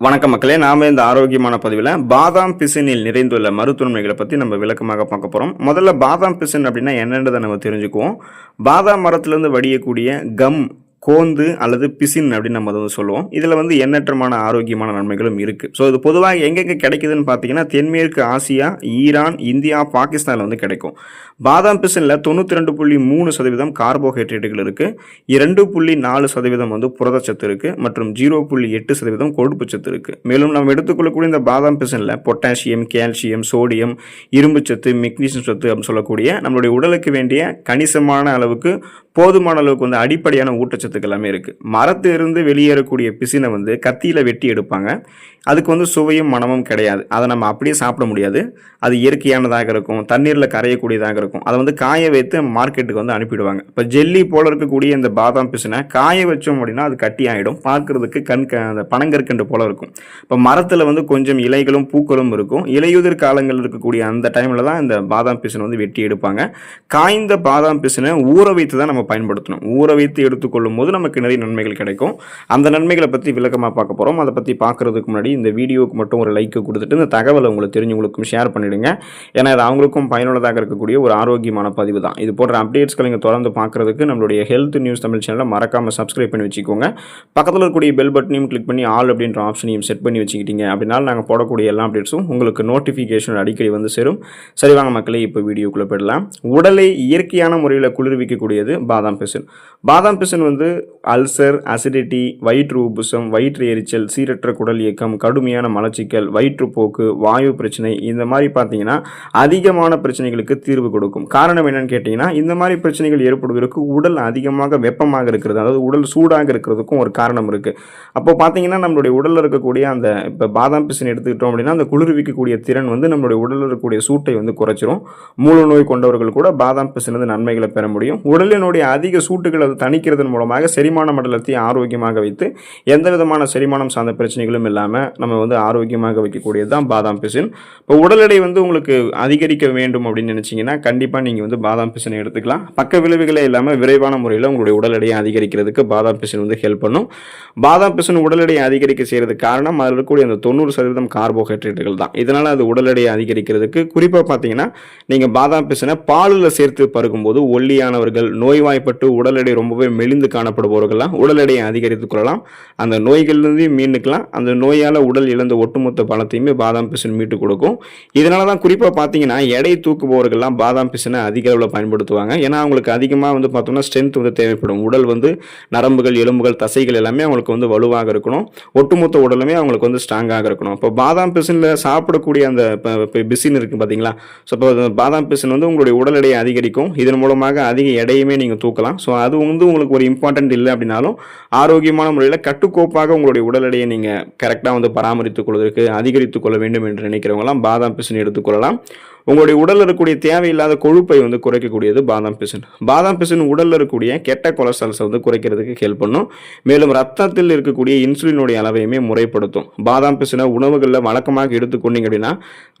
வணக்கம் மக்களே நாம இந்த ஆரோக்கியமான பதிவில் பாதாம் பிசினில் நிறைந்துள்ள மருத்துவமனைகளை பற்றி நம்ம விளக்கமாக பார்க்க போகிறோம் முதல்ல பாதாம் பிசின் அப்படின்னா என்னன்றதை நம்ம தெரிஞ்சுக்குவோம். பாதாம் மரத்துலேருந்து வடியக்கூடிய கம் கோந்து அல்லது பிசின் அப்படின்னு நம்ம அதை வந்து சொல்லுவோம். இதில் வந்து எண்ணற்றமான ஆரோக்கியமான நன்மைகளும் இருக்குது ஸோ இது பொதுவாக எங்கெங்கே கிடைக்குதுன்னு பார்த்தீங்கன்னா தென்மேற்கு ஆசியா ஈரான் இந்தியா பாகிஸ்தானில் வந்து கிடைக்கும். பாதாம் பிசினில் தொண்ணூற்றி ரெண்டு புள்ளி மூணு சதவீதம் கார்போஹைட்ரேட்டுகள் இருக்குது இரண்டு புள்ளி நாலு சதவீதம் வந்து புரதச்சத்து இருக்குது மற்றும் ஜீரோ புள்ளி எட்டு சதவீதம் கொழுப்புச்சத்து இருக்குது மேலும் நம்ம எடுத்துக்கொள்ளக்கூடிய இந்த பாதாம் பிசினில் பொட்டாசியம் கால்சியம் சோடியம் இரும்பு சத்து மெக்னீசியம் சத்து அப்படின்னு சொல்லக்கூடிய நம்மளுடைய உடலுக்கு வேண்டிய கணிசமான அளவுக்கு போதுமான அளவுக்கு வந்து அடிப்படையான ஊட்டச்சத்துக்கள் எல்லாமே இருக்குது மரத்திலிருந்து வெளியேறக்கூடிய பிசினை வந்து கத்தியில் வெட்டி எடுப்பாங்க. அதுக்கு வந்து சுவையும் மனமும் கிடையாது. அதை நம்ம அப்படியே சாப்பிட முடியாது. அது இயற்கையானதாக இருக்கும். தண்ணீரில் கரையக்கூடியதாக இருக்கும். அதை வந்து காய வைத்து மார்க்கெட்டுக்கு வந்து அனுப்பிடுவாங்க. இப்போ ஜெல்லி போல இருக்கக்கூடிய இந்த பாதாம் பிசினை காய வச்சோம் அப்படின்னா அது கட்டி ஆகிடும் பார்க்கறதுக்கு கண் க- அந்த பனங்கற்கண்டு போல இருக்கும். இப்போ மரத்தில் வந்து கொஞ்சம் இலைகளும் பூக்களும் இருக்கும். இலையுதிர் காலங்கள் இருக்கக்கூடிய அந்த டைமில் தான் இந்த பாதாம் பிசினை வந்து வெட்டி எடுப்பாங்க. காய்ந்த பாதாம் பிசினை ஊற வைத்து தான் நம்ம பயன்படுத்தணும். ஊற வைத்து எடுத்துக்கொள்ளும் போது நமக்கு நிறைய நன்மைகள் கிடைக்கும். அந்த நன்மைகளை பற்றி விளக்கமாக பார்க்க போகிறோம் அதை பற்றி பார்க்குறதுக்கு முன்னாடி இந்த வீடியோவுக்கு மட்டும் ஒரு லைக்கை கொடுத்துட்டு இந்த தகவலை உங்களுக்கு தெரிஞ்சவங்களுக்கும் ஷேர் பண்ணிவிடுங்க ஏன்னா இது அவங்களுக்கும் பயனுள்ளதாக இருக்கக்கூடிய ஒரு ஆரோக்கியமான பதிவு தான். இது போன்ற அப்டேட்ஸ்களை நீங்கள் தொடர்ந்து பார்க்குறதுக்கு நம்மளுடைய ஹெல்த் நியூஸ் தமிழ் சேனலை மறக்காமல் சப்ஸ்கிரைப் பண்ணி வச்சுக்கோங்க. பக்கத்தில் இருக்கக்கூடிய பெல் பட்டனையும் கிளிக் பண்ணி ஆல் அப்படின்ற ஆப்ஷனையும் செட் பண்ணி வச்சுக்கிட்டீங்க அப்படின்னா நாங்கள் போடக்கூடிய எல்லா அப்டேட்ஸும் உங்களுக்கு நோட்டிஃபிகேஷன் அடிக்கடி வந்து சேரும். சரி வாங்க மக்களே இப்போ வீடியோக்குள்ளே போயிடலாம். உடலை இயற்கையான முறையில் குளிர்விக்கக்கூடியது பாதாம் பிசின் பாதாம் பிசின் வந்து அல்சர் அசிடிட்டி வயிற்று உபுசம் வயிற்று எரிச்சல் சீரற்ற குடல் இயக்கம் கடுமையான மலச்சிக்கல் வயிற்றுப்போக்கு வாயு பிரச்சனை இந்த மாதிரி பார்த்தீங்கன்னா அதிகமான பிரச்சனைகளுக்கு தீர்வு கொடுக்கும். காரணம் என்னன்னு கேட்டிங்கன்னா இந்த மாதிரி பிரச்சனைகள் ஏற்படுவதற்கு உடல் அதிகமாக வெப்பமாக இருக்கிறது அதாவது உடல் சூடாக இருக்கிறதுக்கும் ஒரு காரணம் இருக்குது அப்போ பார்த்தீங்கன்னா நம்மளுடைய உடலில் இருக்கக்கூடிய அந்த இப்போ பாதாம் பிசின் எடுத்துக்கிட்டோம் அப்படின்னா அந்த குளிர்விக்கக்கூடிய திறன் வந்து நம்மளுடைய உடலில் இருக்கக்கூடிய சூட்டை வந்து குறைச்சிரும். மூல நோய் கொண்டவர்கள் கூட பாதாம் பிசின் வந்து நன்மைகளை பெற முடியும். உடலினுடைய அதிக சூட்டுகளை அது தணிக்கிறதன் மூலமாக செரிமான மண்டலத்தை ஆரோக்கியமாக வைத்து எந்த விதமான செரிமானம் சார்ந்த பிரச்சனைகளும் இல்லாமல் நம்ம வந்து ஆரோக்கியமாக வைக்கக்கூடியது தான் பாதாம் பிசின். இப்போ உடல் எடை வந்து உங்களுக்கு அதிகரிக்க வேண்டும் அப்படின்னு நினச்சிங்கன்னா கண்டிப்பாக நீங்கள் வந்து பாதாம் பிசினை எடுத்துக்கலாம். பக்க விளைவுகளே இல்லாமல் விரைவான முறையில் உங்களுடைய உடல் எடையை அதிகரிக்கிறதுக்கு பாதாம் பிசின் வந்து ஹெல்ப் பண்ணும். பாதாம் பிசின் உடல் எடையை அதிகரிக்க செய்கிறதுக்கு காரணம் அதில் இருக்கக்கூடிய அந்த தொண்ணூறு சதவீதம் கார்போஹைட்ரேட்டுகள் தான். இதனால் அது உடல் எடையை அதிகரிக்கிறதுக்கு குறிப்பாக பார்த்தீங்கன்னா நீங்கள் பாதாம் பிசினை பாலில் சேர்த்து பருகும்போது ஒல்லியானவர்கள் நோய்வாய்ப்பட்டு உடல் எடை ரொம்பவே மெலிந்து காணப்படுபவர்கள்லாம் உடல் எடையை அதிகரித்துக் கொள்ளலாம். அந்த நோய்கள்லேருந்து மீண்டுக்கலாம். அந்த நோயால் உடல் இழந்த ஒட்டுமொத்த பலத்தையுமே பாதாம் பிசின் மீட்டு கொடுக்கும். இதனால தான் குறிப்பாக பார்த்தீங்கன்னா எடை தூக்குபவர்கள்லாம் பாதாம் பிசினை அதிக அளவில் பயன்படுத்துவாங்க. ஏன்னா அவங்களுக்கு அதிகமாக வந்து பார்த்தோம்னா ஸ்ட்ரென்த் வந்து தேவைப்படும். உடல் வந்து நரம்புகள் எலும்புகள் தசைகள் எல்லாமே அவங்களுக்கு வந்து வலுவாக இருக்கணும். ஒட்டுமொத்த உடலுமே அவங்களுக்கு வந்து ஸ்ட்ராங்காக இருக்கணும். இப்போ பாதாம் பிசினில் சாப்பிடக்கூடிய அந்த இப்போ பிசின் இருக்குது பார்த்தீங்களா ஸோ இப்போ பாதாம் பிசின் வந்து உங்களுடைய உடல் எடையை அதிகரிக்கும். இதன் மூலமாக அதிக எடையுமே நீங்கள் தூக்கலாம். ஸோ அது வந்து உங்களுக்கு ஒரு இம்பார்ட்டன்ட் இல்லை அப்படின்னாலும் ஆரோக்கியமான முறையில் கட்டுக்கோப்பாக உங்களுடைய உடல் எடையை நீங்கள் கரெக்டாக வந்து பராமரித்துக் கொள்வதற்கு அதிகரித்துக் கொள்ள வேண்டும் என்று நினைக்கிறவங்களாம் பாதாம் பிசின் எடுத்துக்கொள்ளலாம் உங்களுடைய உடலில் இருக்கக்கூடிய தேவையில்லாத கொழுப்பை வந்து குறைக்கக்கூடியது பாதாம் பிசின். பாதாம் பிசின் உடலில் இருக்கக்கூடிய கெட்ட கொலஸ்ட்ரால்ஸை வந்து குறைக்கிறதுக்கு ஹெல்ப் பண்ணும். மேலும் ரத்தத்தில் இருக்கக்கூடிய இன்சுலினுடைய அளவையுமே முறைப்படுத்தும். பாதாம் பிசினை உணவுகளில் வழக்கமாக எடுத்துக்கொண்டீங்க அப்படின்னா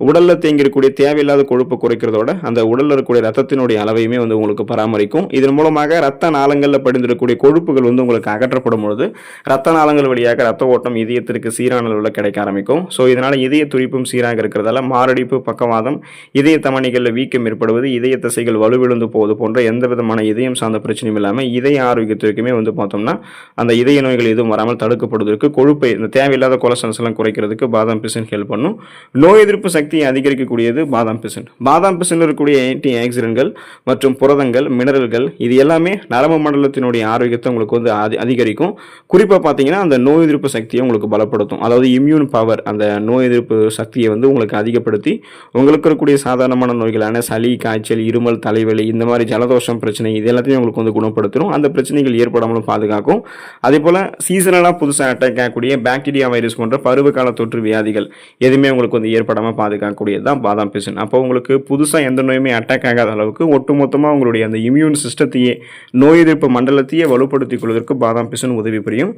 உடலில் தேங்கியிருக்கக்கூடிய தேவையில்லாத கொழுப்பை குறைக்கிறதோட அந்த உடலில் இருக்கக்கூடிய ரத்தத்தினுடைய அளவையுமே வந்து உங்களுக்கு பராமரிக்கும். இதன் மூலமாக ரத்த நாளங்களில் படிந்திருக்கக்கூடிய கொழுப்புகள் வந்து உங்களுக்கு அகற்றப்படும் பொழுது ரத்த நாளங்கள் வழியாக ரத்த ஓட்டம் இதயத்திற்கு சீரான அளவில் கிடைக்க ஆரம்பிக்கும். ஸோ இதனால் இதய துடிப்பும் சீராக இருக்கிறதால மாரடைப்பு பக்கவாதம் இதய தமணிகளில் வீக்கம் ஏற்படுவது இதய தசைகள் வலுவிழுந்து போவது போன்ற எந்த விதமான இதயம் சார்ந்த பிரச்சனையும் இல்லாமல் இதய ஆரோக்கியத்திற்குமே வந்து பார்த்தோம்னா அந்த இதய நோய்கள் எதுவும் வராமல் தடுக்கப்படுவதற்கு கொழுப்பை இந்த தேவையில்லாத கொலஸ்ட்ரால்ஸ் எல்லாம் குறைக்கிறதுக்கு பாதாம் பிசன் ஹெல்ப் பண்ணும். நோய் எதிர்ப்பு சக்தியை அதிகரிக்கக்கூடியது பாதாம் பிசன். பாதாம் பிசன் இருக்கக்கூடிய ஆன்டி ஆக்சிடென்ட்கள் மற்றும் புரதங்கள் மினரல்கள் இது எல்லாமே நரம்பு மண்டலத்தினுடைய ஆரோக்கியத்தை உங்களுக்கு வந்து அதி- அதிகரிக்கும். குறிப்பாக பார்த்தீங்கன்னா அந்த நோய் எதிர்ப்பு சக்தியை உங்களுக்கு பலப்படுத்தும். அதாவது இம்யூன் பவர் அந்த நோய் எதிர்ப்பு சக்தியை வந்து உங்களுக்கு அதிகப்படுத்தி உங்களுக்கு இருக்கக்கூடிய சாதாரணமான நோய்களான சளி காய்ச்சல் இருமல் தலைவலி இந்த மாதிரி ஜலதோஷம் பிரச்சனை இது எல்லாத்தையும் உங்களுக்கு வந்து குணப்படுத்தும் அந்த பிரச்சனைகள் ஏற்படாமலும் பாதுகாக்கும். அதே போல் சீசனலாக புதுசாக அட்டாக் ஆகக்கூடிய பாக்டீரியா வைரஸ் போன்ற பருவகால தொற்று வியாதிகள் எதுவுமே உங்களுக்கு வந்து ஏற்படாமல் பாதுகாக்கக்கூடியது தான் பாதாம் பிசின். அப்போ உங்களுக்கு புதுசாக எந்த நோயுமே அட்டாக் ஆகாத அளவுக்கு ஒட்டுமொத்தமாக உங்களுடைய அந்த இம்யூன் சிஸ்டத்தையே நோய் எதிர்ப்பு மண்டலத்தையே வலுப்படுத்திக் கொள்வதற்கு பாதாம் பிசின் உதவி புரியும்.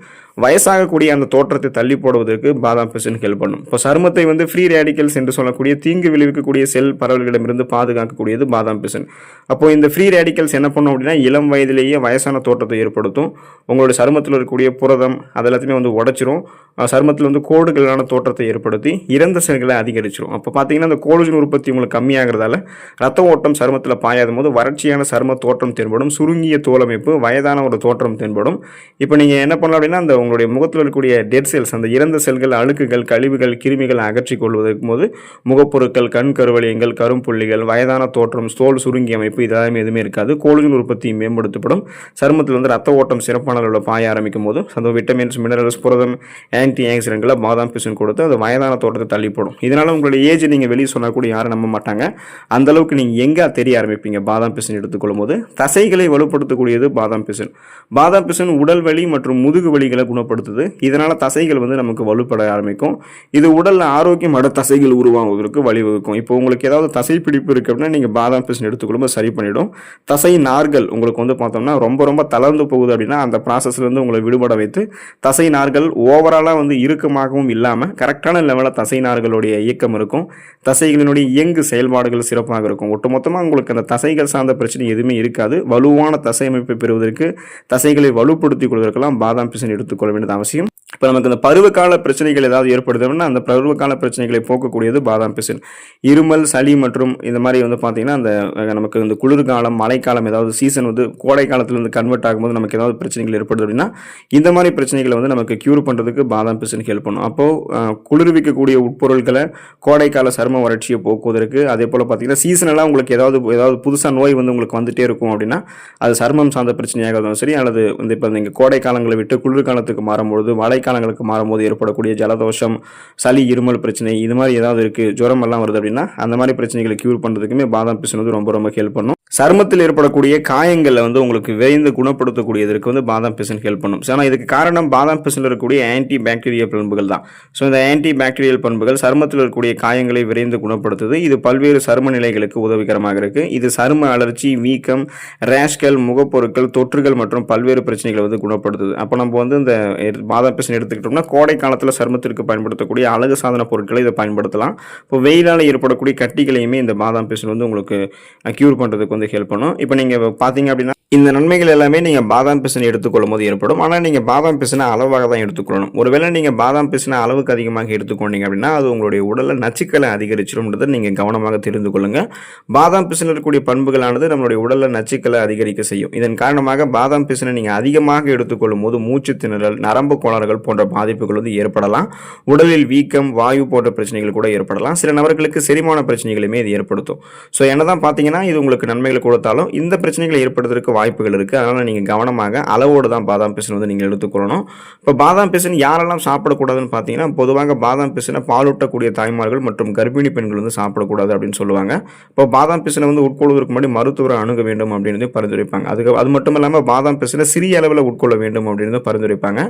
வயசாகக்கூடிய அந்த தோற்றத்தை தள்ளி போடுவதற்கு பாதாம் பிசின் ஹெல்ப் பண்ணும். இப்போ சருமத்தை வந்து ஃப்ரீ ரேடிக்கல்ஸ் என்று சொல்லக்கூடிய தீங்கு விளைவிக்கக்கூடிய செல் பரவல்களிடமிருந்து பாதுகாக்கக்கூடியது பாதாம் பிசின். அப்போ இந்த ஃப்ரீ ரேடிக்கல்ஸ் என்ன பண்ணும் அப்படின்னா இளம் வயதிலேயே வயசான தோற்றத்தை ஏற்படுத்தும். உங்களுடைய சருமத்தில் இருக்கக்கூடிய புரதம் அது எல்லாத்தையுமே வந்து உடச்சிரும். சருமத்தில் வந்து கோடுகளான தோற்றத்தை ஏற்படுத்தி இறந்த செல்களை அதிகரிச்சிரும். அப்போ பார்த்தீங்கன்னா அந்த கோலஜன் உற்பத்தி உங்களுக்கு கம்மியாகிறதால ரத்த ஓட்டம் சருமத்தில் பாயாத போது வறட்சியான சரும தோற்றம் தென்படும். சுருங்கிய தோலமைப்பு வயதான ஒரு தோற்றம் தென்படும். இப்போ நீங்கள் என்ன பண்ணலாம் அப்படின்னா அந்த உங்களுடைய முகத்தில் இருக்கக்கூடிய டெட் செல்ஸ் அந்த இறந்த செல்கள் அழுக்குகள் கழிவுகள் கிருமிகள் அகற்றிக் கொள்வதற்கு போது முகப்பொருட்கள் கண் கருவளையங்கள் கரும்புள்ளிகள் வயதான தோற்றம் தோல் சுருங்கி அமைப்பு இதெல்லாம் எதுவுமே இருக்காது. கோலுஜன் உற்பத்தி மேம்படுத்தப்படும். சருமத்தில் வந்து ரத்த ஓட்டம் சிறப்பான அளவில் பாய ஆரம்பிக்கும் போது அந்த விட்டமின்ஸ் மினரல்ஸ் புரதம் ஆன்டி ஆக்சிடென்ட்களை பாதாம் பிசின் கொடுத்து அது வயதான தோட்டத்தை தள்ளிப்படும். இதனால் உங்களுடைய ஏஜ் நீங்கள் வெளியே சொன்னால் கூட யாரும் நம்ப மாட்டாங்க. அந்த அளவுக்கு நீங்கள் எங்கே தெரிய ஆரம்பிப்பீங்க? பாதாம் பிசின் எடுத்துக்கொள்ளும் போது தசைகளை வலுப்படுத்தக்கூடியது பாதாம் பிசின். பாதாம் பிசின் உடல் வலி மற்றும் முதுகு வலிகளை குணப்படுத்துது. இதனால் தசைகள் வந்து நமக்கு வலுப்பட ஆரம்பிக்கும். இது உடலில் ஆரோக்கியமான தசைகள் உருவாகுவதற்கு வழிவகுக்கும். இப்போ உங்களுக்கு ஏதாவது தசை பிடிப்பு இருக்குது அப்படின்னா நீங்கள் பாதாம் பிசின் எடுத்துக்கொள்ளும் சரி பண்ணிவிடும் தசை நார்கள் உங்களுக்கு வந்து பார்த்தோம்னா ரொம்ப ரொம்ப தளர்ந்து போகுது அப்படின்னா அந்த ப்ராசஸ்லேருந்து உங்களை விடுபட வைத்து தசை நார்கள் ஓவராலாக வந்து இறுக்கமாகவும் இல்லாமல் கரெக்டான லெவலில் தசை நார்களுடைய இயக்கம் இருக்கும். தசைகளினுடைய இயங்கு செயல்பாடுகள் சிறப்பாக இருக்கும். ஒட்டுமொத்தமாக உங்களுக்கு அந்த தசைகள் சார்ந்த பிரச்சனை எதுவுமே இருக்காது. வலுவான தசை அமைப்பை பெறுவதற்கு தசைகளை வலுப்படுத்திக் கொள்வதற்கெல்லாம் பாதாம் பிசின் எடுத்துக்கொள்ள வேண்டியது அவசியம். இப்போ நமக்கு இந்த பருவகால பிரச்சனைகள் ஏதாவது ஏற்படுதுன்னா அந்த பருவகால பிரச்சனைகளை போக்கக்கூடியது பாதாம் பிசின். இருமல் சளி மற்றும் இந்த மாதிரி வந்து பார்த்தீங்கன்னா அந்த நமக்கு இந்த குளிர்காலம் மழைக்காலம் ஏதாவது சீசன் வந்து கோடை காலத்துலேருந்து கன்வெர்ட் ஆகும்போது நமக்கு ஏதாவது பிரச்சனைகள் ஏற்படுது அப்படின்னா இந்த மாதிரி பிரச்சனைகளை வந்து நமக்கு க்யூர் பண்ணுறதுக்கு பாதாம் பிசின் ஹெல்ப் பண்ணும். அப்போது குளிர்விக்கக்கூடிய உட்பொருட்களை கோடைக்கால சரும வறட்சியை போக்குவதற்கு அதே போல் பார்த்தீங்கன்னா சீசனலாக உங்களுக்கு ஏதாவது ஏதாவது புதுசாக நோய் வந்து உங்களுக்கு வந்துட்டே இருக்கும் அப்படின்னா அது சருமம் சார்ந்த பிரச்சனையாக இருந்தாலும் சரி அல்லது வந்து இப்போ நீங்கள் கோடை காலங்களை விட்டு குளிர்காலத்துக்கு மாறும்பொழுது மழைக்காலங்களுக்கு மாறும்போது ஏற்படக்கூடிய ஜலதோஷம் சளி இருமல் பிரச்சனை இது மாதிரி ஏதாவது இருக்குது ஜுரம் எல்லாம் வருது அப்படின்னா அந்த மாதிரி பிரச்சனைகளை க்யூர் பண்ணுறதுக்குமே பாதாம் பிசுனது ரொம்ப ரொம்ப ஹெல்ப் பண்ணும். சருமத்தில் ஏற்படக்கூடிய காயங்களை வந்து உங்களுக்கு விரைந்து குணப்படுத்தக்கூடியதற்கு வந்து பாதாம் பிசின் ஹெல்ப் பண்ணும். ஸோ ஆனால் இதுக்கு காரணம் பாதாம் பிசினில் இருக்கக்கூடிய ஆன்டி பாக்டீரியல் பண்புகள் தான். ஸோ இந்த ஆன்டி பாக்டீரியல் பண்புகள் சருமத்தில் இருக்கக்கூடிய காயங்களை விரைந்து குணப்படுத்துது. இது பல்வேறு சரும நிலைகளுக்கு உதவிகரமாக இருக்குது இது சரும அலர்ச்சி வீக்கம் ரேஷ்கள் முகப்பொருட்கள் தொற்றுகள் மற்றும் பல்வேறு பிரச்சனைகளை வந்து குணப்படுத்துது. அப்போ நம்ம வந்து இந்த பாதாம் பிசின் எடுத்துக்கிட்டோம்னா கோடை காலத்தில் சருமத்திற்கு பயன்படுத்தக்கூடிய அழகு சாதன பொருட்களை இதை பயன்படுத்தலாம். இப்போ வெயிலால் ஏற்படக்கூடிய கட்டிகளையுமே இந்த பாதாம் பிசின் வந்து உங்களுக்கு க்யூர் பண்ணுறதுக்கு வந்து ஹெல்ப் பண்ணும் இப்போ நீங்கள் பார்த்தீங்க அப்படின்னா இந்த நன்மைகள் எல்லாமே நீங்கள் பாதாம் பிசினை எடுத்துக்கொள்ளும் போது ஏற்படும். ஆனால் நீங்கள் பாதாம் பிசினை அளவாக தான் எடுத்துக்கொள்ளணும். ஒருவேளை நீங்கள் பாதாம் பிசினை அளவுக்கு அதிகமாக எடுத்துக்கொண்டீங்க அப்படின்னா அது உங்களுடைய உடலில் நச்சுக்களை அதிகரிச்சிடும்ன்றதை நீங்கள் கவனமாக தெரிந்து கொள்ளுங்கள் பாதாம் பிசினில் இருக்கக்கூடிய பண்புகளானது நம்மளுடைய உடலில் நச்சுக்களை அதிகரிக்க செய்யும். இதன் காரணமாக பாதாம் பிசினை நீங்கள் அதிகமாக எடுத்துக்கொள்ளும் போது மூச்சு திணறல் நரம்பு கோளாறுகள் போன்ற பாதிப்புகள் வந்து ஏற்படலாம். உடலில் வீக்கம் வாயு போன்ற பிரச்சனைகள் கூட ஏற்படலாம். சில நபர்களுக்கு செரிமான பிரச்சனைகளுமே இது ஏற்படுத்தும். ஸோ என்னதான் பார்த்தீங்கன்னா இது உங்களுக்கு நன்மைகளை கொடுத்தாலும் இந்த பிரச்சனைகளை ஏற்படுத்துறதுக்கு வாய்ப்புகள் இருக்குது அதனால் நீங்கள் கவனமாக அளவோடு தான் பாதாம் பிசின் வந்து நீங்கள் எடுத்துக்கொள்ளணும். இப்போ பாதாம் பிசின் யாரெல்லாம் சாப்பிடக்கூடாதுன்னு பார்த்தீங்கன்னா பொதுவாக பாதாம் பிசினை பாலூட்டக்கூடிய தாய்மார்கள் மற்றும் கர்ப்பிணி பெண்கள் வந்து சாப்பிடக்கூடாது அப்படின்னு சொல்லுவாங்க. இப்போ பாதாம் பிசினை வந்து உட்கொள்வதற்கு முன்னாடி மருத்துவரை அணுக வேண்டும் அப்படின்னு பரிந்துரைப்பாங்க. அதுக்கு அது மட்டும் இல்லாமல் பாதாம் பிசினை சிறிய அளவில் உட்கொள்ள வேண்டும் அப்படின்னு பரிந்துரைப்பாங்க.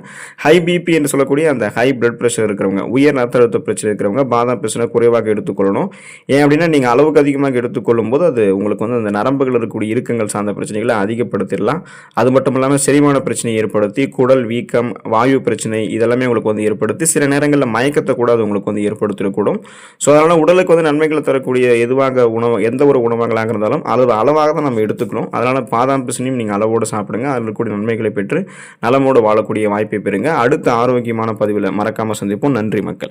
ஹை பிபி என்று சொல்லக்கூடிய அந்த ஹை பிளட் ப்ரெஷர் இருக்கிறவங்க உயர் ரத்த அழுத்த பிரச்சனை இருக்கிறவங்க பாதாம் பிசினை குறைவாக எடுத்துக்கொள்ளணும். ஏன் அப்படின்னா நீங்கள் அளவுக்கு அதிகமாக எடுத்துக்கொள்ளும் போது அது உங்களுக்கு வந்து அந்த நரம்புகள் இருக்கக்கூடிய இறுக்கங்கள் சார்ந்த பிரச்சனைகளை அதிகப்படுத்திடலாம். அது மட்டும் இல்லாமல் செரிமான பிரச்சனையை ஏற்படுத்தி குடல் வீக்கம் வாயு பிரச்சனை இதெல்லாமே உங்களுக்கு வந்து ஏற்படுத்தி சில நேரங்களில் மயக்கத்தை கூட அது உங்களுக்கு வந்து ஏற்படுத்திடக்கூடும் ஸோ அதனால் உடலுக்கு வந்து நன்மைகளை தரக்கூடிய எதுவாக உணவு எந்த ஒரு உணவுகளாக இருந்தாலும் அளவு அளவாக தான் நம்ம எடுத்துக்கணும். அதனால் பாதாம் பிசினையும் நீங்கள் அளவோடு சாப்பிடுங்க. அதில் இருக்கக்கூடிய நன்மைகளை பெற்று நலமோடு வாழக்கூடிய வாய்ப்பை பெறுங்க. அடுத்த ஆரோக்கியமான பதிவில் மறக்காமல் சந்திப்போம். நன்றி மக்கள்.